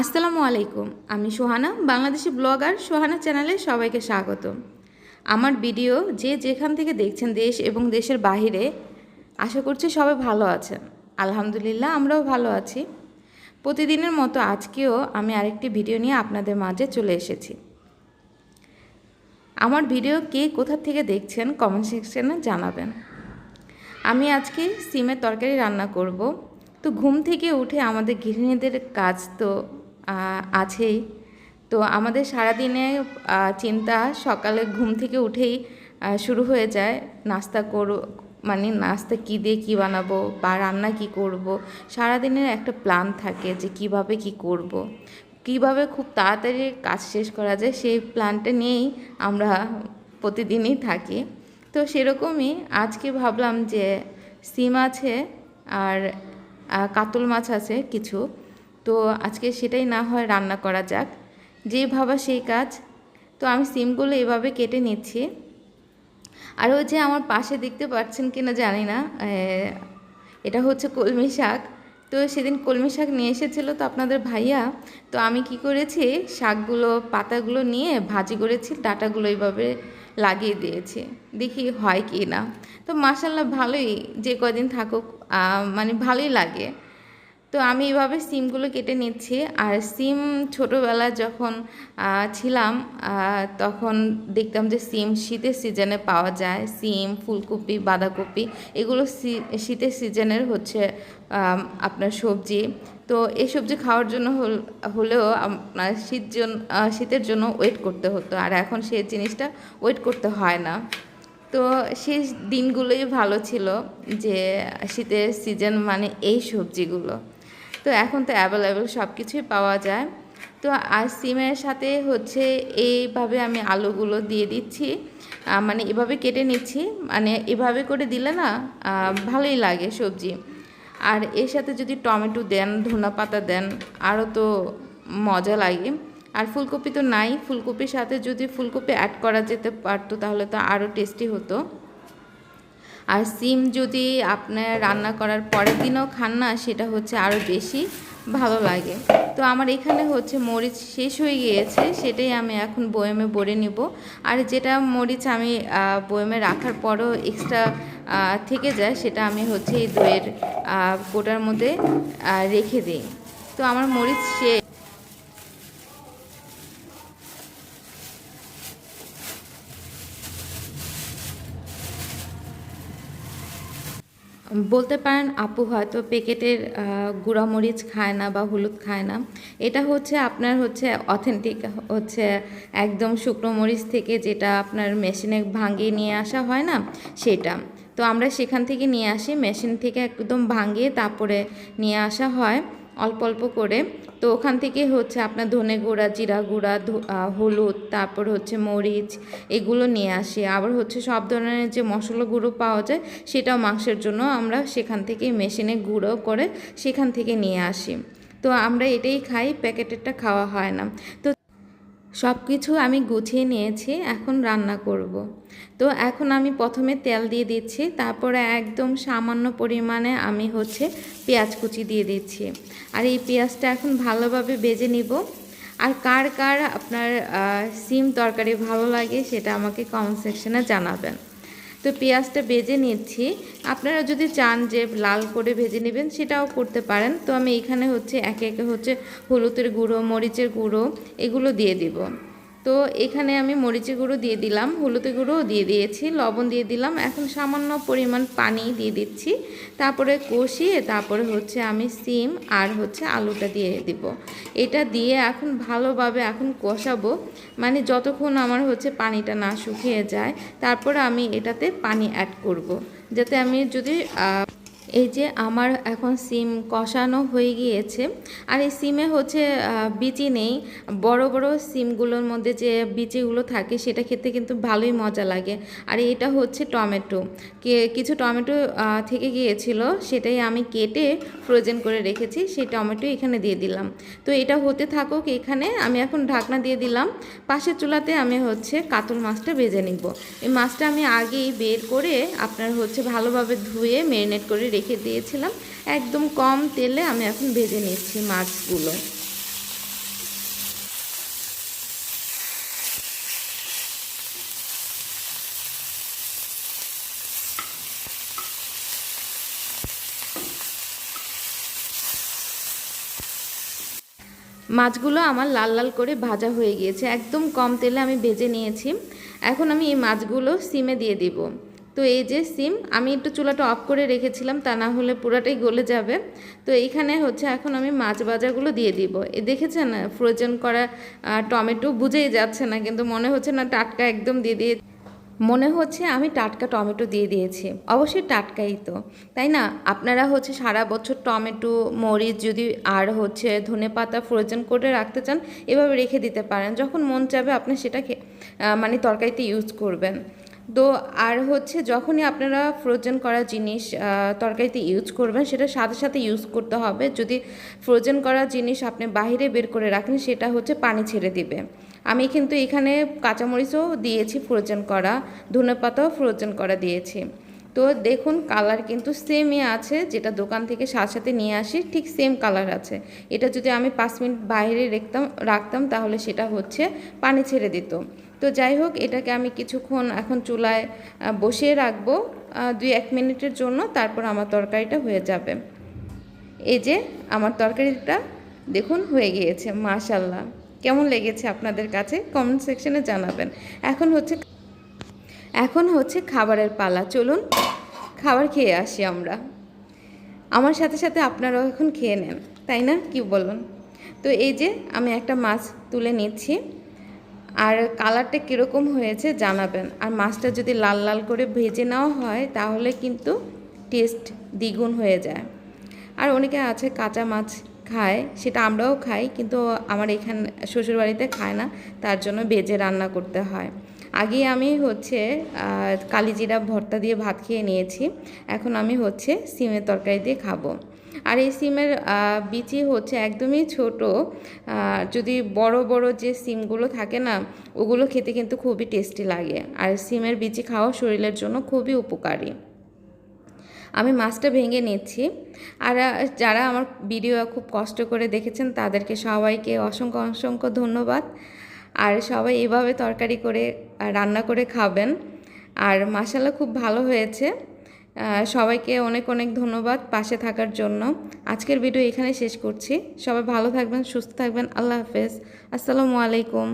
আসসালামু আলাইকুম, আমি সোহানা, বাংলাদেশি ব্লগার সোহানা চ্যানেলে সবাইকে স্বাগত। আমার ভিডিও যে যেখান থেকে দেখছেন দেশ এবং দেশের বাহিরে, আশা করছি সবাই ভালো আছেন। আলহামদুলিল্লাহ, আমরাও ভালো আছি। প্রতিদিনের মতো আজকেও আমি আরেকটি ভিডিও নিয়ে আপনাদের মাঝে চলে এসেছি। আমার ভিডিও কে কোথা থেকে দেখছেন কমেন্ট সেকশনে জানাবেন। আমি আজকে সিমের তরকারি রান্না করব। তো ঘুম থেকে উঠে আমাদের গৃহিণীদের কাজ তো আছেই। তো আমাদের সারাদিনে চিন্তা সকালে ঘুম থেকে উঠেই শুরু হয়ে যায়। নাস্তা করো মানে নাস্তা কী দিয়ে কী বানাবো বা রান্না কী করব। সারাদিনের একটা প্ল্যান থাকে যে কীভাবে কি করব। কীভাবে খুব তাড়াতাড়ি কাজ শেষ করা যায় সেই প্ল্যানটা নিয়েই আমরা প্রতিদিনই থাকি। তো সেরকমই আজকে ভাবলাম যে সিম আছে আর কাতল মাছ আছে কিছু। তো আজকে সেটাই না হয় রান্না করা যাক। যে ভাবা সেই কাজ। তো আমি সিমগুলো এভাবে কেটে নিচ্ছি। আর ওই যে আমার পাশে দেখতে পাচ্ছেন কিনা জানি না এটা হচ্ছে কলমি শাক। তো সেদিন কলমি শাক নিয়ে এসেছিল তো আপনাদের ভাইয়া। তো আমি কি করেছি, শাকগুলো, পাতাগুলো নিয়ে ভাজি করেছি, ডাটাগুলো এইভাবে লাগিয়ে দিয়েছি। দেখি হয় কি না। তো মাসাল্লাহ ভালোই, যে কদিন থাকুক মানে ভালোই লাগে। তো আমি এভাবে সিমগুলো কেটে নিচ্ছি। আর সিম ছোটোবেলা যখন ছিলাম তখন দেখতাম যে সিম শীতের সিজনে পাওয়া যায়। সিম, ফুলকপি, বাঁধাকপি, এগুলো শীতের সিজনের হচ্ছে আপনার সবজি। তো এই সবজি খাওয়ার জন্য হলেও আপনার শীত শীতের জন্য ওয়েট করতে হতো। আর এখন সেই জিনিসটা ওয়েট করতে হয় না। তো সেই দিনগুলোই ভালো ছিল যে শীতের সিজন মানে এই সবজিগুলো। তো এখন তো অ্যাভেলেবেল সব কিছুই পাওয়া যায়। তো আর সিমের সাথে হচ্ছে এইভাবে আমি আলুগুলো দিয়ে দিচ্ছি। মানে এভাবে কেটে নিচ্ছি। মানে এভাবে করে দিলে না ভালোই লাগে সবজি। আর এর সাথে যদি টমেটো দেন ধনা পাতা দেন আরও তো মজা লাগে। আর ফুলকপি তো নাই। ফুলকপির সাথে যদি ফুলকপি অ্যাড করা যেতে পারতো, তাহলে তো আরও টেস্টি হতো। আর সিম যদি আপনার রান্না করার পরের দিনও খান না, সেটা হচ্ছে আরও বেশি ভালো লাগে। তো আমার এখানে হচ্ছে মরিচ শেষ হয়ে গিয়েছে, সেটাই আমি এখন বয়েমে ভরে নিব। আর যেটা মরিচ আমি বয়েমে রাখার পরও এক্সট্রা থেকে যায়, সেটা আমি হচ্ছে এই দইয়ের কোটার মধ্যে রেখে দিই। তো আমার মরিচ শেষ বলতে পারেন, আপু হয়তো পেকেটের গুঁড়ামরিচ গুঁড়া মরিচ খায় না বা হলুদ খায় না। এটা হচ্ছে আপনার হচ্ছে অথেন্টিক হচ্ছে একদম শুকনো মরিচ থেকে যেটা আপনার মেশিনে ভাঙিয়ে নিয়ে আসা হয় না, সেটা। তো আমরা সেখান থেকে নিয়ে আসি মেশিন থেকে একদম ভাঙিয়ে তারপরে নিয়ে আসা হয়। অল্প অল্প করে। তো ওখান থেকে হচ্ছে আপনার ধনে গুঁড়া, জিরা গুঁড়া হলুদ, তারপর হচ্ছে মরিচ এগুলো নিয়ে আসি। আবার হচ্ছে সব ধরনের যে মশলা গুঁড়ো পাওয়া যায়, সেটাও মাংসের জন্য আমরা সেখান থেকে মেশিনে গুঁড়ো করে সেখান থেকে নিয়ে আসি। তো আমরা এটাই খাই, প্যাকেটেরটা খাওয়া হয় না। তো সব কিছু আমি গুছিয়ে নিয়েছি, এখন রান্না করব। তো এখন আমি প্রথমে তেল দিয়ে দিচ্ছি, তারপরে একদম সামান্য পরিমাণে আমি হচ্ছে পেঁয়াজ কুচি দিয়ে দিচ্ছি। আর এই পেঁয়াজটা এখন ভালোভাবে বেজে নিব। আর কার কার আপনার সিম তরকারি ভালো লাগে সেটা আমাকে কমেন্ট সেকশনে জানাবেন। তো পেঁয়াজটা ভেজে নিচ্ছি। আপনারা যদি চান যে লাল করে ভেজে নেবেন, সেটাও করতে পারেন। তো আমি এখানে হচ্ছে, একে একে হচ্ছে হলুদের গুঁড়ো, মরিচের গুঁড়ো, এগুলো দিয়ে দিব। তো এখানে আমি মরিচের গুঁড়ো দিয়ে দিলাম, হলুদের গুঁড়োও দিয়ে দিয়েছি, লবণ দিয়ে দিলাম, এখন সামান্য পরিমাণ পানি দিয়ে দিচ্ছি, তারপরে কষিয়ে তারপরে হচ্ছে আমি সিম আর হচ্ছে আলুটা দিয়ে দিব এটা দিয়ে এখন ভালোভাবে এখন কষাবো মানে যতক্ষণ আমার হচ্ছে পানিটা না শুকিয়ে যায়, তারপরে আমি এটাতে পানি অ্যাড করব। যাতে আমি যদি এই যে আমার এখন সিম কষানো হয়ে গিয়েছে। আর এই সিমে হচ্ছে বিচি নেই। বড় বড় সিমগুলোর মধ্যে যে বিচিগুলো থাকে, সেটা খেতে কিন্তু ভালোই মজা লাগে। আর এটা হচ্ছে টমেটো। কিছু টমেটো থেকে গিয়েছিল, সেটাই আমি কেটে ফ্রোজেন করে রেখেছি, সেই টমেটো এখানে দিয়ে দিলাম। তো এটা হতে থাকুক এখানে, আমি এখন ঢাকনা দিয়ে দিলাম। পাশের চুলাতে আমি হচ্ছে কাতল মাছটা ভেজে নিব। এই মাছটা আমি আগেই বের করে আপনার হচ্ছে ভালোভাবে ধুয়ে ম্যারিনেট করে রেখে রেখে দিয়েছিলাম। একদম কম তেলে আমি এখন ভেজে নিচ্ছি মাছগুলো। মাছগুলো আমার লাল লাল করে ভাজা হয়ে গিয়েছে। একদম কম তেলে আমি ভেজে নিয়েছি। এখন আমি এই মাছগুলো সিমে দিয়ে দিব। তো এই যে সিম, আমি একটু চুলাটা অফ করে রেখেছিলাম, তা না হলে পুরাটাই গলে যাবে। তো এইখানে হচ্ছে এখন আমি মাছ ভাজাগুলো দিয়ে দিব। এ দেখেছেন, ফ্রোজেন করা টমেটো বুঝেই যাচ্ছে না, কিন্তু মনে হচ্ছে না টাটকা একদম দিয়ে দিয়ে মনে হচ্ছে আমি টাটকা টমেটো দিয়ে দিয়েছি। অবশ্যই টাটকাই তো। তাই না? আপনারা হচ্ছে সারা বছর টমেটো, মরিচ যদি আর হচ্ছে ধনে পাতা ফ্রোজেন করে রাখতে চান, এভাবে রেখে দিতে পারেন। যখন মন চাবে আপনি সেটাকে মানে তরকারিতে ইউজ করবেন। তো আর হচ্ছে যখনই আপনারা ফ্রোজেন করা জিনিস তরকারিতে ইউজ করবেন, সেটা সাথে সাথে ইউজ করতে হবে। যদি ফ্রোজেন করা জিনিস আপনি বাইরে বের করে রাখেন, সেটা হচ্ছে পানি ছেড়ে দিবে। আমি কিন্তু এখানে কাঁচামরিচও দিয়েছি ফ্রোজেন করা, ধনেপাতাও ফ্রোজেন করা দিয়েছি। তো দেখুন কালার কিন্তু সেমই আছে, যেটা দোকান থেকে সাথে সাথে নিয়ে আসি, ঠিক সেম কালার আছে। এটা যদি আমি পাঁচ মিনিট বাইরে রাখতাম রাখতাম, তাহলে সেটা হচ্ছে পানি ছেড়ে দিত। তো যাই হোক, এটাকে আমি কিছুক্ষণ এখন চুলায় বসিয়ে রাখব দুই এক মিনিটের জন্য, তারপর আমার তরকারিটা হয়ে যাবে। এই যে আমার তরকারিটা দেখুন হয়ে গিয়েছে মাশাল্লাহ কেমন লেগেছে আপনাদের কাছে? কমেন্ট সেকশনে জানাবেন। এখন হচ্ছে এখন হচ্ছে খাবারের পালা। চলুন, খাবার খেয়ে আসি আমরা। আমার সাথে সাথে আপনারাও এখন খেয়ে নেন, তাই না? কি বলুন তো এই যে আমি একটা মাছ তুলে নিচ্ছি। আর কালারটা কীরকম হয়েছে জানাবেন। আর মাছটা যদি লাল লাল করে ভেজে নেওয়া হয়, তাহলে কিন্তু টেস্ট দ্বিগুণ হয়ে যায়। আর অনেকে আছে কাঁচা মাছ খায়, সেটা আমরাও খাই, কিন্তু আমার এখানে শ্বশুরবাড়িতে খায় না, তার জন্য বেজে রান্না করতে হয়। আগে আমি হচ্ছে কালিজিরা ভর্তা দিয়ে ভাত খেয়ে নিয়েছি, এখন আমি হচ্ছে সিমের তরকারি দিয়ে খাব। আর এই সিমের বিচি হচ্ছে একদমই ছোট। যদি বড় বড় যে সিমগুলো থাকে না, ওগুলো খেতে কিন্তু খুবই টেস্টি লাগে। আর সিমের বিচি খাওয়া শরীরের জন্য খুবই উপকারী। আমি মাছটা ভেঙে নিচ্ছি। আর যারা আমার ভিডিও খুব কষ্ট করে দেখেছেন, তাদেরকে সবাইকে অসংখ্য অসংখ্য ধন্যবাদ। আর সবাই এভাবে তরকারি করে রান্না করে খাবেন। আর মশালা খুব ভালো হয়েছে। সবাইকে অনেক অনেক ধন্যবাদ পাশে থাকার জন্য। আজকের ভিডিও এখানে শেষ করছি। সবাই ভালো থাকবেন, সুস্থ থাকবেন। আল্লাহ হাফেজ। আসসালামু আলাইকুম।